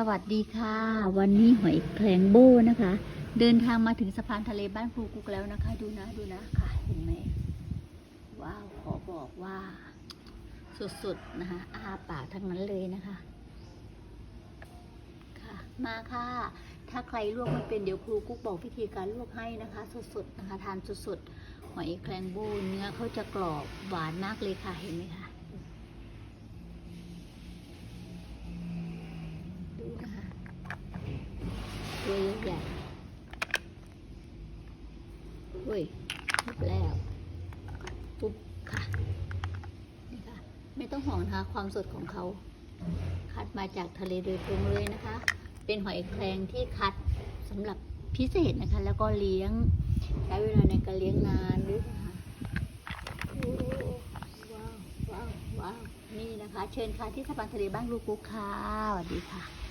สวัสดีค่ะ วันนี้หอยแครงโบนะคะ เดินทางมาถึงสะพานทะเลบ้านครูกุกแล้วนะคะ ดูนะดูนะค่ะ เห็นไหมว้าวขอบอกว่า สุดๆนะคะอาปากทั้งนั้นเลยนะคะค่ะ มาค่ะ ถ้าใครลวกไมันเป็นเดี๋ยวครูกุ๊กบอกวิธีการลวกให้นะคะ สดๆนะคะ ทานสดๆหอยแครงโบเนื้อเขาจะกรอบหวานมากเลยค่ะเห็นไหมคะ ดูนะคะ ตัวใหญ่เฮ้ยปุ๊บแล้วปุ๊บค่ะนี่ค่ะ ไม่ต้องห่วงนะคะความสดของเขา คัดมาจากทะเลโดยตรงเลยนะคะ เป็นหอยแครงที่คัดสำหรับพิเศษนะคะ แล้วก็เลี้ยง ใช้เวลาในการเลี้ยงนานด้วยนะคะว้าวว้าวว้าวนี่นะคะ เชิญค่ะที่สะพานทะเลบ้านลูกกุ๊กค่ะสวัสดีค่ะ